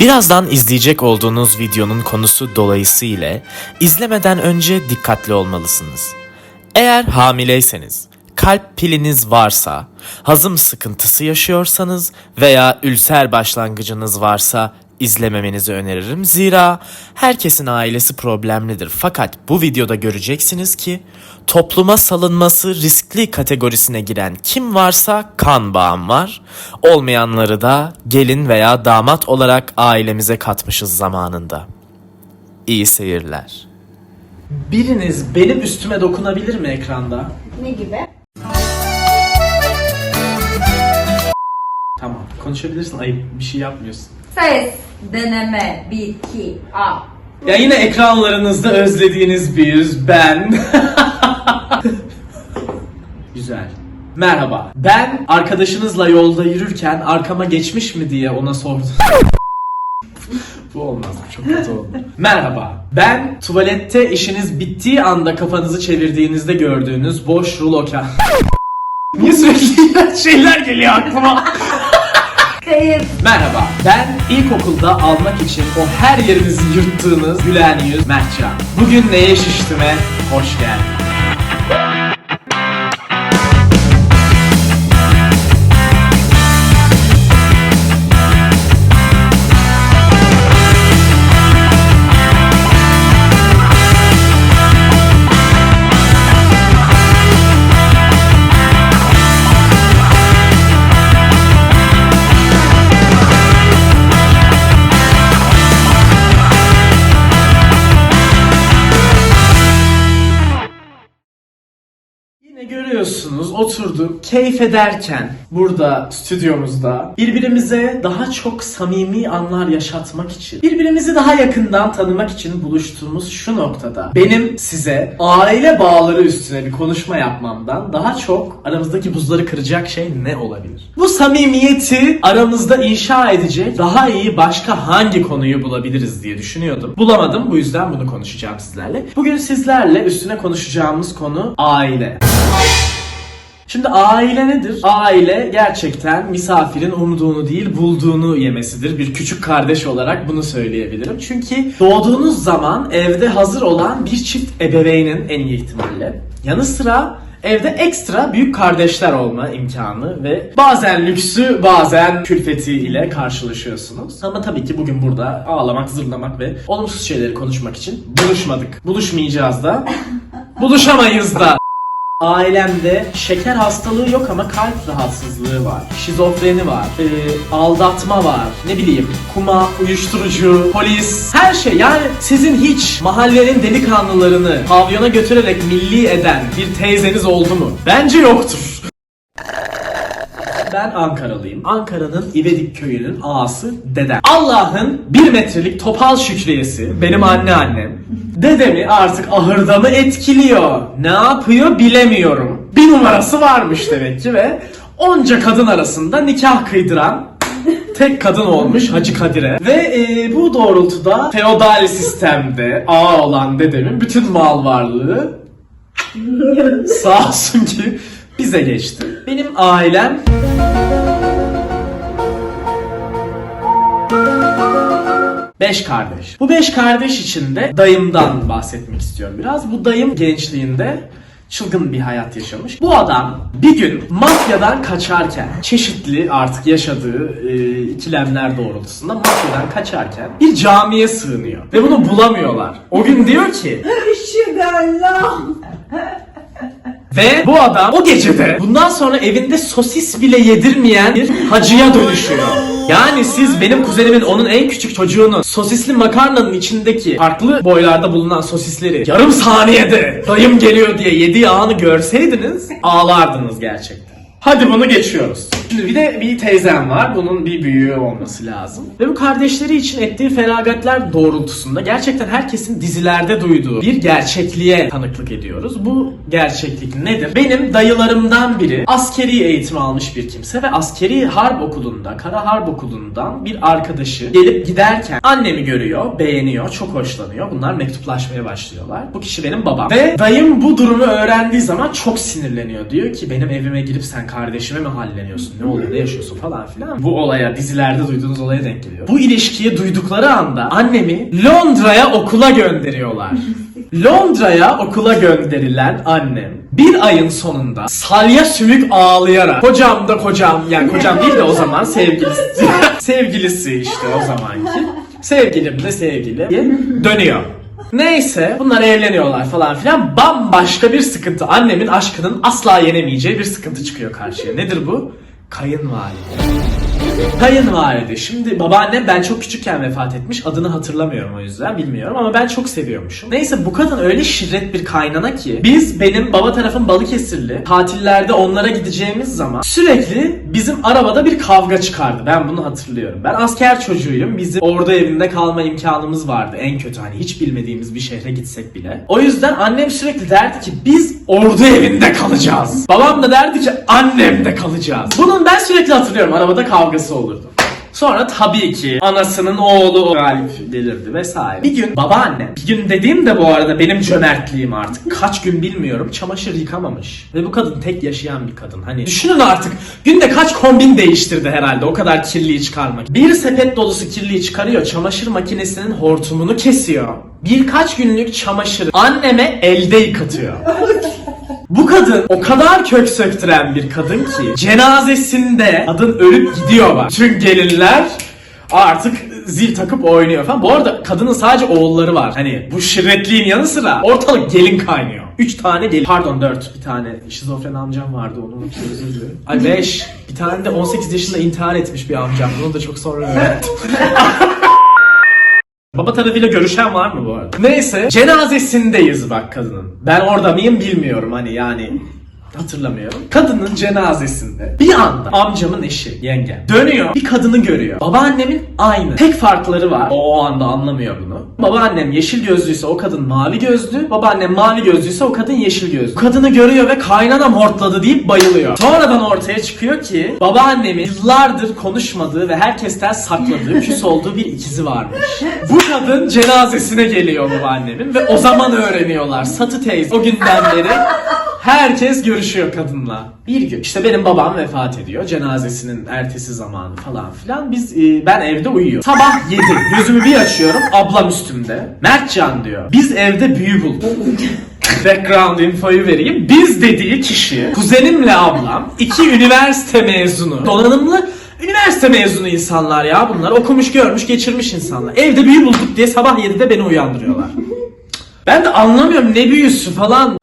Birazdan izleyecek olduğunuz videonun konusu dolayısıyla izlemeden önce dikkatli olmalısınız. Eğer hamileyseniz, kalp piliniz varsa, hazım sıkıntısı yaşıyorsanız veya ülser başlangıcınız varsa izlememenizi öneririm. Zira herkesin ailesi problemlidir. Fakat bu videoda göreceksiniz ki topluma salınması riskli kategorisine giren kim varsa kan bağım var. Olmayanları da gelin veya damat olarak ailemize katmışız zamanında. İyi seyirler. Biriniz benim üstüme dokunabilir mi ekranda? Ne gibi? Tamam. Konuşabilirsin. Ayıp bir şey yapmıyorsun. Ses, deneme, 1, 2, A. Ya yine ekranlarınızda özlediğiniz bir ben. Güzel. Merhaba. Ben arkadaşınızla yolda yürürken arkama geçmiş mi diye ona sordum. Bu olmaz. Çok kötü oldu. Merhaba. Ben tuvalette işiniz bittiği anda kafanızı çevirdiğinizde gördüğünüz boş rulo ka... Niye sürekli şeyler geliyor aklıma? Kayıp. Merhaba, ben ilkokulda almak için o her yerinizi yırttığınız gülen yüz Mertcan. Bugün neye şiştime hoş geldin. Yine görüyorsunuz oturduk keyif ederken burada stüdyomuzda birbirimize daha çok samimi anlar yaşatmak için birbirimizi daha yakından tanımak için buluştuğumuz şu noktada benim size aile bağları üstüne bir konuşma yapmamdan daha çok aramızdaki buzları kıracak şey ne olabilir? Bu samimiyeti aramızda inşa edecek daha iyi başka hangi konuyu bulabiliriz diye düşünüyordum. Bulamadım bu yüzden bunu konuşacağım sizlerle. Bugün sizlerle üstüne konuşacağımız konu aile. Şimdi aile nedir? Aile gerçekten misafirin umduğunu değil bulduğunu yemesidir. Bir küçük kardeş olarak bunu söyleyebilirim. Çünkü doğduğunuz zaman evde hazır olan bir çift ebeveynin en iyi ihtimalle. Yanı sıra evde ekstra büyük kardeşler olma imkanı ve bazen lüksü bazen külfeti ile karşılaşıyorsunuz. Ama tabii ki bugün burada ağlamak, zırlamak ve olumsuz şeyleri konuşmak için buluşmadık. Buluşmayacağız da. Buluşamayız da. Ailemde şeker hastalığı yok ama kalp rahatsızlığı var. Şizofreni var. e, aldatma var. Ne bileyim kuma, uyuşturucu, polis. Her şey yani sizin hiç mahallenin delikanlılarını pavyona götürerek milli eden bir teyzeniz oldu mu? Bence yoktur. Ben Ankaralıyım. Ankara'nın İvedik köyünün ağası dedem. Allah'ın bir metrelik topal şükriyesi benim anneannem. Dedemi artık ahırda mı etkiliyor? Ne yapıyor bilemiyorum. Bir numarası varmış demek ki ve onca kadın arasında nikah kıydıran tek kadın olmuş Hacı Kadir'e. Ve e, bu doğrultuda feodal sistemde ağa olan dedemin bütün mal varlığı sağ olsun ki bize geçti. Benim ailem Beş kardeş. Bu beş kardeş içinde dayımdan bahsetmek istiyorum biraz. Bu dayım gençliğinde çılgın bir hayat yaşamış. Bu adam bir gün mafyadan kaçarken çeşitli artık yaşadığı e, ikilemler doğrultusunda mafyadan kaçarken bir camiye sığınıyor. Ve bunu bulamıyorlar. O gün diyor ki ve bu adam o gecede bundan sonra evinde sosis bile yedirmeyen bir hacıya dönüşüyor. Yani siz benim kuzenimin onun en küçük çocuğunun sosisli makarnanın içindeki farklı boylarda bulunan sosisleri yarım saniyede dayım geliyor diye yediği anı görseydiniz ağlardınız gerçekten. Hadi bunu geçiyoruz. Şimdi bir de bir teyzem var. Bunun bir büyüğü olması lazım. Ve bu kardeşleri için ettiği feragatler doğrultusunda gerçekten herkesin dizilerde duyduğu bir gerçekliğe tanıklık ediyoruz. Bu gerçeklik nedir? Benim dayılarımdan biri askeri eğitim almış bir kimse ve askeri harp okulunda, kara harp okulundan bir arkadaşı gelip giderken annemi görüyor, beğeniyor, çok hoşlanıyor. Bunlar mektuplaşmaya başlıyorlar. Bu kişi benim babam. Ve dayım bu durumu öğrendiği zaman çok sinirleniyor. Diyor ki benim evime girip sen kardeşime mi halleniyorsun? Ne oluyor? Ne yaşıyorsun falan filan. Bu olaya dizilerde duyduğunuz olaya denk geliyor. Bu ilişkiyi duydukları anda annemi Londra'ya okula gönderiyorlar. Londra'ya okula gönderilen annem bir ayın sonunda salya sümük ağlayarak kocam da kocam yani kocam değil de o zaman sevgilisi sevgilisi işte o zamanki sevgilim de sevgili dönüyor. Neyse bunlar evleniyorlar falan filan bambaşka bir sıkıntı. Annemin aşkının asla yenemeyeceği bir sıkıntı çıkıyor karşıya. Nedir bu? Kayınvalide. Kayınvalide. Şimdi babaannem ben çok küçükken vefat etmiş. Adını hatırlamıyorum o yüzden bilmiyorum ama ben çok seviyormuşum. Neyse bu kadın öyle şirret bir kaynana ki biz benim baba tarafım Balıkesirli. Tatillerde onlara gideceğimiz zaman sürekli bizim arabada bir kavga çıkardı. Ben bunu hatırlıyorum. Ben asker çocuğuyum. Bizim ordu evinde kalma imkanımız vardı. En kötü hani hiç bilmediğimiz bir şehre gitsek bile. O yüzden annem sürekli derdi ki biz ordu evinde kalacağız. Babam da derdi ki annemde kalacağız. Bunun ben sürekli hatırlıyorum. Arabada kavgası olurdu. Sonra tabii ki anasının oğlu Galip delirdi vesaire. Bir gün babaannem, bir gün dediğim de bu arada benim cömertliğim artık. Kaç gün bilmiyorum çamaşır yıkamamış. Ve bu kadın tek yaşayan bir kadın. Hani düşünün artık günde kaç kombin değiştirdi herhalde o kadar kirliyi çıkarmak. Bir sepet dolusu kirliyi çıkarıyor çamaşır makinesinin hortumunu kesiyor. Birkaç günlük çamaşırı anneme elde yıkatıyor. Bu kadın o kadar kök söktüren bir kadın ki cenazesinde kadın ölüp gidiyor bak. Tüm gelinler artık zil takıp oynuyor falan. Bu arada kadının sadece oğulları var. Hani bu şirretliğin yanı sıra ortalık gelin kaynıyor. 3 tane gelin. Pardon 4. Bir tane şizofren amcam vardı onu özür dilerim. Ay 5. Bir tane de 18 yaşında intihar etmiş bir amcam. Bunu da çok sonra öğrendim. Baba tarafıyla görüşen var mı bu arada? Neyse cenazesindeyiz bak kadının. Ben orada mıyım bilmiyorum hani yani hatırlamıyorum. Kadının cenazesinde bir anda amcamın eşi yenge dönüyor bir kadını görüyor. Babaannemin aynı. Tek farkları var. O, o anda anlamıyor bunu. Babaannem yeşil gözlüyse o kadın mavi gözlü. Babaannem mavi gözlüyse o kadın yeşil gözlü. Kadını görüyor ve kaynanam hortladı deyip bayılıyor. Sonradan ortaya çıkıyor ki babaannemin yıllardır konuşmadığı ve herkesten sakladığı küs olduğu bir ikizi varmış. Bu kadın cenazesine geliyor babaannemin ve o zaman öğreniyorlar. Satı teyze o günden beri Herkes görüşüyor kadınla. Bir gün işte benim babam vefat ediyor. Cenazesinin ertesi zamanı falan filan. Biz e, ben evde uyuyorum. Sabah 7. Gözümü bir açıyorum. Ablam üstümde. Mertcan diyor. Biz evde büyü bulduk. Background infoyu vereyim. Biz dediği kişi kuzenimle ablam iki üniversite mezunu. Donanımlı üniversite mezunu insanlar ya bunlar. Okumuş görmüş geçirmiş insanlar. Evde büyü bulduk diye sabah 7'de beni uyandırıyorlar. Ben de anlamıyorum ne büyüsü falan.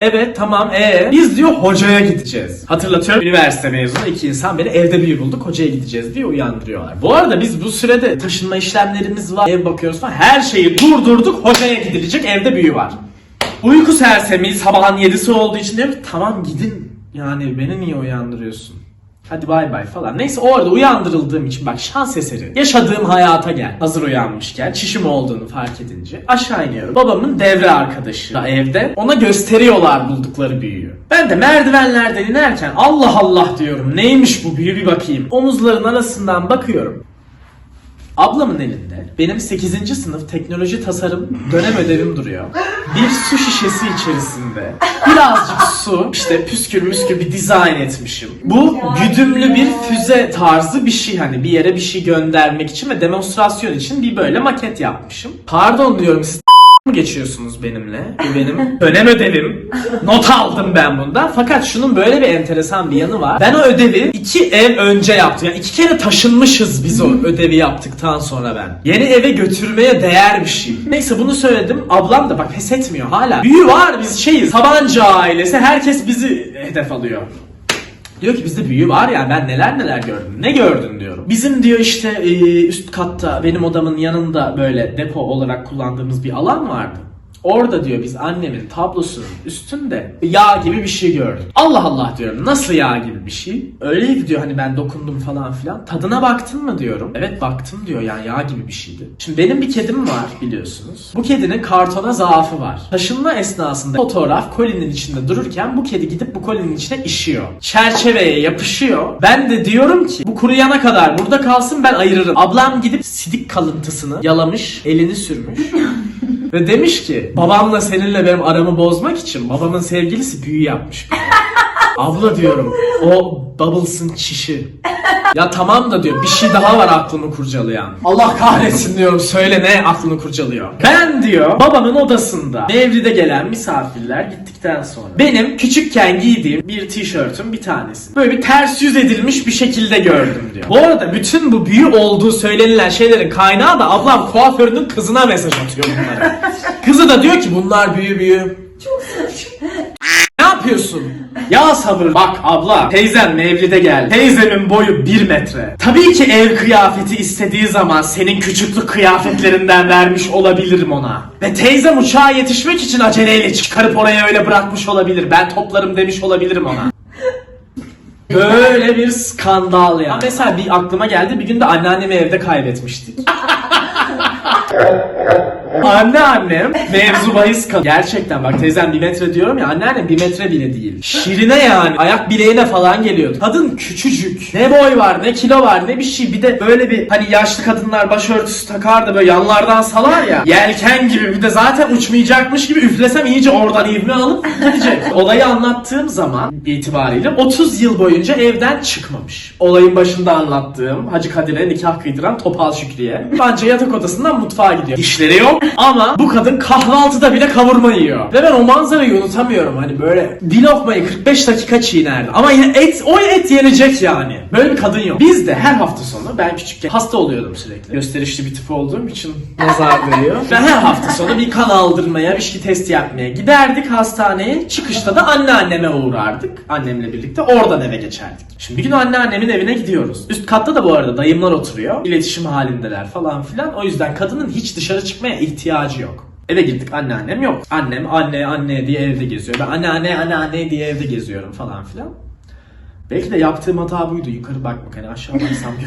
Evet tamam ee biz diyor hocaya gideceğiz. Hatırlatıyorum üniversite mezunu iki insan beni evde büyü bulduk hocaya gideceğiz diye uyandırıyorlar. Bu arada biz bu sürede taşınma işlemlerimiz var ev bakıyoruz falan her şeyi durdurduk hocaya gidilecek evde büyü var. Uyku sersemiyiz sabahın yedisi olduğu için diyorum ki, tamam gidin yani beni niye uyandırıyorsun? Hadi bay bay falan. Neyse o arada uyandırıldığım için bak şans eseri. Yaşadığım hayata gel. Hazır uyanmışken çişim olduğunu fark edince aşağı iniyorum. Babamın devre arkadaşı da evde. Ona gösteriyorlar buldukları büyüyü. Ben de merdivenlerden inerken Allah Allah diyorum. Neymiş bu büyü bir bakayım. Omuzların arasından bakıyorum. Ablamın elinde benim 8. sınıf teknoloji tasarım dönem ödevim duruyor. Bir su şişesi içerisinde birazcık su işte püskül müskül bir dizayn etmişim. Bu güdümlü bir füze tarzı bir şey hani bir yere bir şey göndermek için ve demonstrasyon için bir böyle maket yapmışım. Pardon diyorum siz geçiyorsunuz benimle? Bu benim dönem ödevim. Not aldım ben bundan. Fakat şunun böyle bir enteresan bir yanı var. Ben o ödevi iki ev önce yaptım. Yani iki kere taşınmışız biz o ödevi yaptıktan sonra ben. Yeni eve götürmeye değer bir şey. Neyse bunu söyledim. Ablam da bak pes etmiyor hala. Büyü var biz şeyiz. Sabancı ailesi. Herkes bizi hedef alıyor. Diyor ki bizde büyü var ya ben neler neler gördüm. Ne gördün diyorum. Bizim diyor işte üst katta benim odamın yanında böyle depo olarak kullandığımız bir alan vardı. Orada diyor biz annemin tablosunun üstünde yağ gibi bir şey gördük. Allah Allah diyorum nasıl yağ gibi bir şey? Öyleydi diyor hani ben dokundum falan filan. Tadına baktın mı diyorum. Evet baktım diyor yani yağ gibi bir şeydi. Şimdi benim bir kedim var biliyorsunuz. Bu kedinin kartona zaafı var. Taşınma esnasında fotoğraf kolinin içinde dururken bu kedi gidip bu kolinin içine işiyor. Çerçeveye yapışıyor. Ben de diyorum ki bu kuruyana kadar burada kalsın ben ayırırım. Ablam gidip sidik kalıntısını yalamış, elini sürmüş. Ve demiş ki babamla seninle benim aramı bozmak için babamın sevgilisi büyü yapmış. Abla diyorum o Bubbles'ın çişi. Ya tamam da diyor bir şey daha var aklımı kurcalayan. Allah kahretsin diyorum söyle ne aklını kurcalıyor. Ben diyor babamın odasında Mevlid'e gelen misafirler gittikten sonra benim küçükken giydiğim bir tişörtüm bir tanesi. Böyle bir ters yüz edilmiş bir şekilde gördüm diyor. Bu arada bütün bu büyü olduğu söylenilen şeylerin kaynağı da ablam kuaförünün kızına mesaj atıyor bunları. Kızı da diyor ki bunlar büyü büyü. Ne yapıyorsun? Ya sabır. Bak abla teyzem Mevlid'e geldi. Teyzemin boyu 1 metre. Tabii ki ev kıyafeti istediği zaman senin küçüklük kıyafetlerinden vermiş olabilirim ona. Ve teyzem uçağa yetişmek için aceleyle çıkarıp oraya öyle bırakmış olabilir. Ben toplarım demiş olabilirim ona. Böyle bir skandal ya. Mesela bir aklıma geldi bir gün de anneannemi evde kaybetmiştik. Anneannem mevzu bahis kal. Gerçekten bak teyzem bir metre diyorum ya anneannem bir metre bile değil. Şirine yani ayak bileğine falan geliyordu. Kadın küçücük. Ne boy var ne kilo var ne bir şey. Bir de böyle bir hani yaşlı kadınlar başörtüsü takar da böyle yanlardan salar ya. Yelken gibi bir de zaten uçmayacakmış gibi üflesem iyice oradan ivme alıp gidecek. Olayı anlattığım zaman itibariyle 30 yıl boyunca evden çıkmamış. Olayın başında anlattığım Hacı Kadir'e nikah kıydıran Topal Şükriye. Bence yatak odasından mutfağa gidiyor. İşleri yok ama bu kadın kahvaltıda bile kavurma yiyor. Ve ben o manzarayı unutamıyorum. Hani böyle bir lokmayı 45 dakika çiğnerdi. Ama yine et, o et yenecek yani. Böyle bir kadın yok. Biz de her hafta sonu ben küçükken hasta oluyordum sürekli. Gösterişli bir tip olduğum için nazar değiyor. Ve her hafta sonu bir kan aldırmaya, bir şey testi yapmaya giderdik hastaneye. Çıkışta da anneanneme uğrardık. Annemle birlikte oradan eve geçerdik. Şimdi bir gün anneannemin evine gidiyoruz. Üst katta da bu arada dayımlar oturuyor. İletişim halindeler falan filan. O yüzden kadının hiç dışarı çıkmaya ihtiyacı yok. Eve gittik anneannem yok. Annem anne anne diye evde geziyor. Ben anne anne anne anne diye evde geziyorum falan filan. Belki de yaptığım hata buydu. Yukarı bakmak hani aşağı baksam.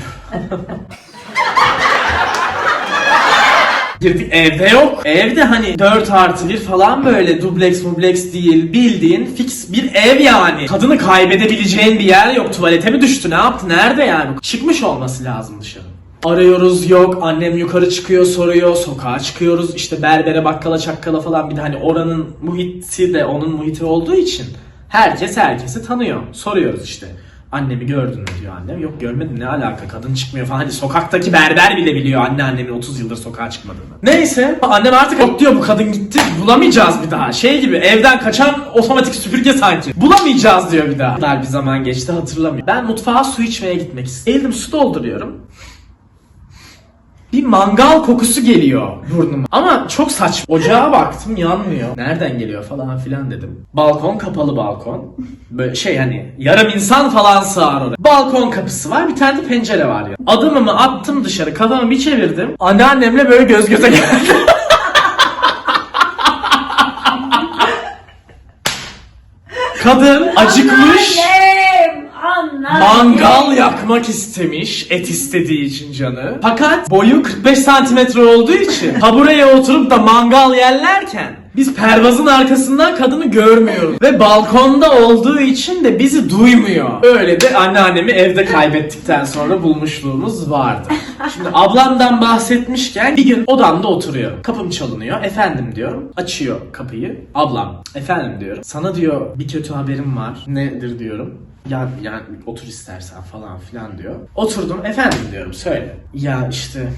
Girdik evde yok. Evde hani 4 artı 1 falan böyle dubleks mubleks değil bildiğin fix bir ev yani. Kadını kaybedebileceğin bir yer yok. Tuvalete mi düştü ne yaptı nerede yani? Çıkmış olması lazım dışarı. Arıyoruz yok. Annem yukarı çıkıyor soruyor. Sokağa çıkıyoruz. İşte berbere bakkala çakkala falan. Bir de hani oranın muhiti de onun muhiti olduğu için herkes herkesi tanıyor. Soruyoruz işte. Annemi gördün mü diyor annem. Yok görmedim. Ne alaka? Kadın çıkmıyor falan. Hani sokaktaki berber bile biliyor anne annemin 30 yıldır sokağa çıkmadığını. Neyse annem artık yok diyor bu kadın gitti. Bulamayacağız bir daha. Şey gibi evden kaçan otomatik süpürge sanki bulamayacağız diyor bir daha. Dar bir zaman geçti hatırlamıyorum. Ben mutfağa su içmeye gitmek istedim. Eğildim su dolduruyorum bir mangal kokusu geliyor burnuma. Ama çok saçma. Ocağa baktım yanmıyor. Nereden geliyor falan filan dedim. Balkon kapalı balkon. Böyle şey hani yarım insan falan sığar oraya. Balkon kapısı var bir tane de pencere var ya. Adımımı attım dışarı kafamı bir çevirdim. Anneannemle böyle göz göze geldim. Kadın acıkmış. Annem. Mangal yakmak istemiş et istediği için canı. Fakat boyu 45 santimetre olduğu için tabureye oturup da mangal yerlerken biz pervazın arkasından kadını görmüyoruz. Ve balkonda olduğu için de bizi duymuyor. Öyle de anneannemi evde kaybettikten sonra bulmuşluğumuz vardı. Şimdi ablamdan bahsetmişken bir gün odamda oturuyor. Kapım çalınıyor. Efendim diyorum. Açıyor kapıyı. Ablam. Efendim diyorum. Sana diyor bir kötü haberim var. Nedir diyorum. Ya yani otur istersen falan filan diyor. Oturdum efendim diyorum söyle. Ya işte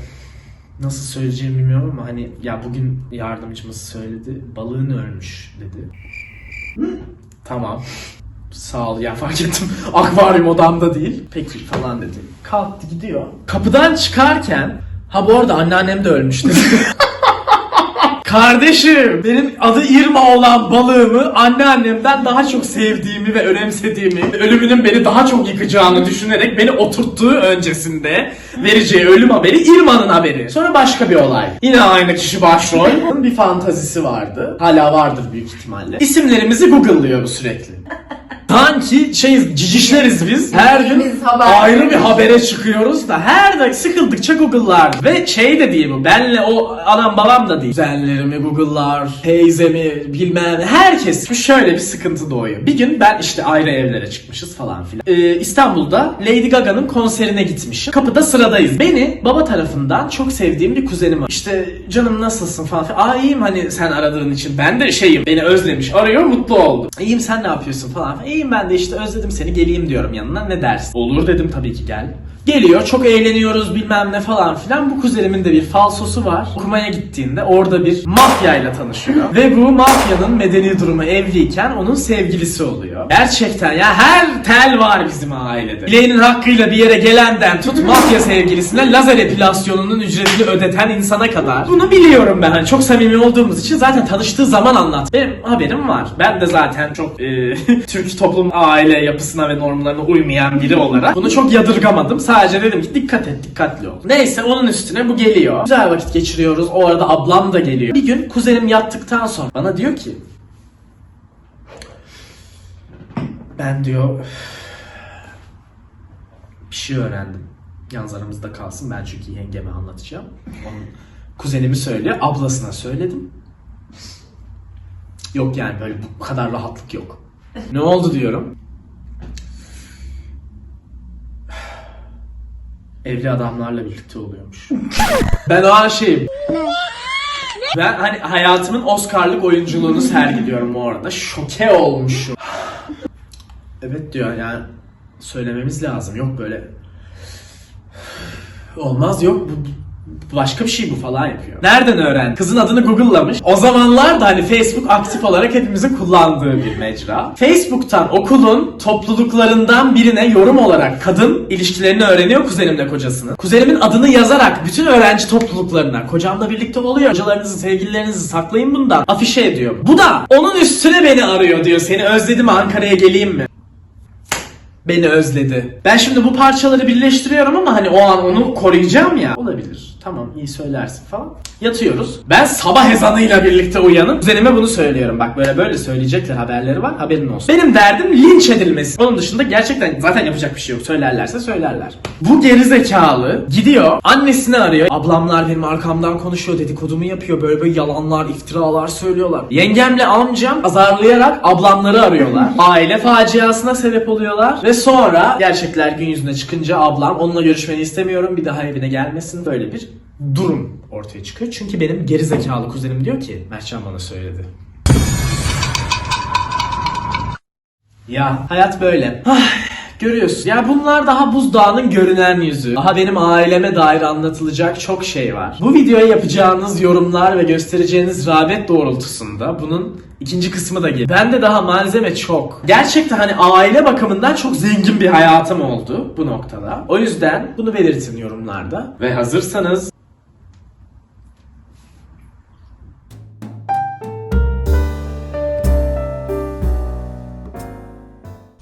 nasıl söyleyeceğimi bilmiyorum ama hani ya bugün yardımcımız söyledi balığın ölmüş dedi. tamam. Sağ ol ya fark ettim. Akvaryum odamda değil. Peki falan dedi. Kalktı gidiyor. Kapıdan çıkarken ha bu arada anneannem de ölmüş dedi. Kardeşim benim adı Irma olan balığımı anneannemden daha çok sevdiğimi ve önemsediğimi, ölümünün beni daha çok yıkacağını düşünerek beni oturttuğu öncesinde vereceği ölüm haberi Irma'nın haberi. Sonra başka bir olay. Yine aynı kişi başrol. bir fantazisi vardı. Hala vardır büyük ihtimalle. İsimlerimizi Google'lıyor bu sürekli. Sanki şey cicişleriz biz. Her gün haber- ayrı bir habere çıkıyoruz da her de sıkıldıkça Google'lar. Ve şey de değil bu. Benle o anam babam da değil. Kuzenlerimi Google'lar, teyzemi bilmem herkes. Şu şöyle bir sıkıntı doğuyor. Bir gün ben işte ayrı evlere çıkmışız falan filan. Ee, İstanbul'da Lady Gaga'nın konserine gitmişim. Kapıda sıradayız. Beni baba tarafından çok sevdiğim bir kuzenim var. İşte canım nasılsın falan filan. Aa iyiyim hani sen aradığın için. Ben de şeyim beni özlemiş. Arıyor mutlu oldu. İyiyim sen ne yapıyorsun falan filan. İyiyim ben Ben de işte özledim seni geleyim diyorum yanına ne dersin? Olur dedim tabii ki gel. Geliyor çok eğleniyoruz bilmem ne falan filan. Bu kuzenimin de bir falsosu var. Okumaya gittiğinde orada bir mafyayla tanışıyor. Ve bu mafyanın medeni durumu evliyken onun sevgilisi oluyor. Gerçekten ya her tel var bizim ailede. Bileğinin hakkıyla bir yere gelenden tut mafya sevgilisine lazer epilasyonunun ücretini ödeten insana kadar. Bunu biliyorum ben. Hani çok samimi olduğumuz için zaten tanıştığı zaman anlat. Benim haberim var. Ben de zaten çok e, Türk toplum aile yapısına ve normlarına uymayan biri olarak bunu çok yadırgamadım. Sadece dedim ki dikkat et, dikkatli ol. Neyse onun üstüne bu geliyor. Güzel vakit geçiriyoruz. O arada ablam da geliyor. Bir gün kuzenim yattıktan sonra bana diyor ki ben diyor bir şey öğrendim. Yalnız aramızda kalsın. Ben çünkü yengeme anlatacağım. Onun kuzenimi söylüyor. Ablasına söyledim. Yok yani böyle bu kadar rahatlık yok. Ne oldu diyorum. Evli adamlarla birlikte oluyormuş. ben o an şeyim. Ben hani hayatımın Oscar'lık oyunculuğunu sergiliyorum orada. Şoke olmuşum. Evet diyor yani söylememiz lazım. Yok böyle olmaz yok bu başka bir şey bu falan yapıyor. Nereden öğrendi? Kızın adını Google'lamış. O zamanlar da hani Facebook aktif olarak hepimizin kullandığı bir mecra. Facebook'tan okulun topluluklarından birine yorum olarak kadın ilişkilerini öğreniyor kuzenimle kocasının. Kuzenimin adını yazarak bütün öğrenci topluluklarına kocamla birlikte oluyor. Hocalarınızı, sevgililerinizi saklayın bundan. Afişe ediyor. Bu da onun üstüne beni arıyor diyor. Seni özledim Ankara'ya geleyim mi? beni özledi. Ben şimdi bu parçaları birleştiriyorum ama hani o an onu koruyacağım ya. Olabilir. Tamam iyi söylersin falan. Yatıyoruz. Ben sabah ezanıyla birlikte uyanıp kuzenime bunu söylüyorum. Bak böyle böyle söyleyecekler haberleri var haberin olsun. Benim derdim linç edilmesi. Onun dışında gerçekten zaten yapacak bir şey yok. Söylerlerse söylerler. Bu gerizekalı gidiyor annesini arıyor. Ablamlar benim arkamdan konuşuyor dedikodumu yapıyor. Böyle böyle yalanlar iftiralar söylüyorlar. Yengemle amcam azarlayarak ablamları arıyorlar. Aile faciasına sebep oluyorlar. Ve sonra gerçekler gün yüzüne çıkınca ablam onunla görüşmeni istemiyorum bir daha evine gelmesin. Böyle bir durum ortaya çıkıyor. Çünkü benim gerizekalı kuzenim diyor ki Mertcan bana söyledi. Ya hayat böyle. Ah, Görüyorsun. Ya bunlar daha buzdağının görünen yüzü. Daha benim aileme dair anlatılacak çok şey var. Bu videoya yapacağınız yorumlar ve göstereceğiniz rağbet doğrultusunda bunun ikinci kısmı da gelir. Bende daha malzeme çok. Gerçekten hani aile bakımından çok zengin bir hayatım oldu bu noktada. O yüzden bunu belirtin yorumlarda. Ve hazırsanız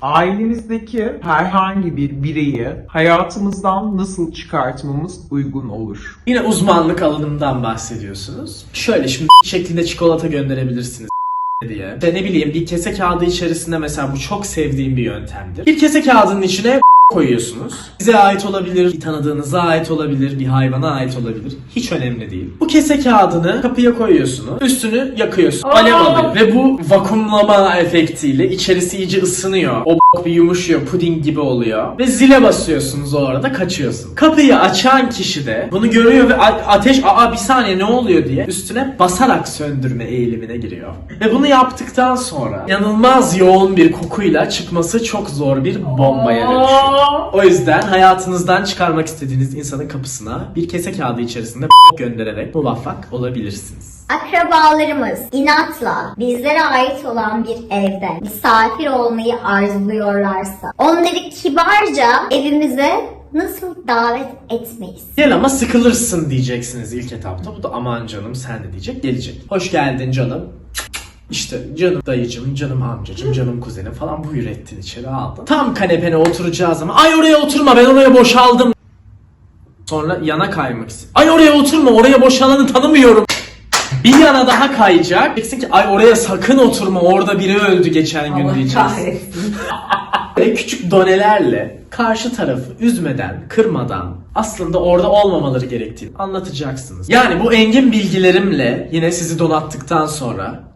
Ailemizdeki herhangi bir bireyi hayatımızdan nasıl çıkartmamız uygun olur? Yine uzmanlık alanımdan bahsediyorsunuz. Şöyle şimdi şeklinde çikolata gönderebilirsiniz diye. İşte ne bileyim bir kese kağıdı içerisinde mesela bu çok sevdiğim bir yöntemdir. Bir kese kağıdının içine koyuyorsunuz. Size ait olabilir, bir tanıdığınıza ait olabilir, bir hayvana ait olabilir. Hiç önemli değil. Bu kese kağıdını kapıya koyuyorsunuz. Üstünü yakıyorsunuz. Alev alıyor. Ve bu vakumlama efektiyle içerisi iyice ısınıyor. O bir yumuşuyor, puding gibi oluyor. Ve zile basıyorsunuz o arada kaçıyorsun. Kapıyı açan kişi de bunu görüyor ve ateş aa bir saniye ne oluyor diye üstüne basarak söndürme eğilimine giriyor. Ve bunu yaptıktan sonra inanılmaz yoğun bir kokuyla çıkması çok zor bir bombaya dönüşüyor. O yüzden hayatınızdan çıkarmak istediğiniz insanın kapısına bir kese kağıdı içerisinde göndererek muvaffak olabilirsiniz. Akrabalarımız inatla bizlere ait olan bir evde misafir olmayı arzuluyorlarsa onları kibarca evimize nasıl davet etmeyiz? Gel ama sıkılırsın diyeceksiniz ilk etapta. Bu da aman canım sen de diyecek gelecek. Hoş geldin canım. İşte canım dayıcım, canım amcacım, canım kuzenim falan buyur ettin içeri aldın. Tam kanepene oturacağı zaman ay oraya oturma ben oraya boşaldım. Sonra yana kaymak istiyor. Ay oraya oturma oraya boşalanı tanımıyorum. Bir yana daha kayacak. Diyeceksin ki ay oraya sakın oturma orada biri öldü geçen gün diyeceksin. Ve küçük donelerle karşı tarafı üzmeden, kırmadan aslında orada olmamaları gerektiğini anlatacaksınız. Yani bu engin bilgilerimle yine sizi donattıktan sonra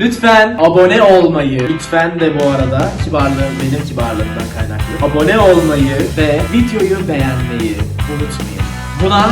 Lütfen abone olmayı, lütfen de bu arada kibarlığım benim kibarlığımdan kaynaklı. Abone olmayı ve videoyu beğenmeyi unutmayın. Buna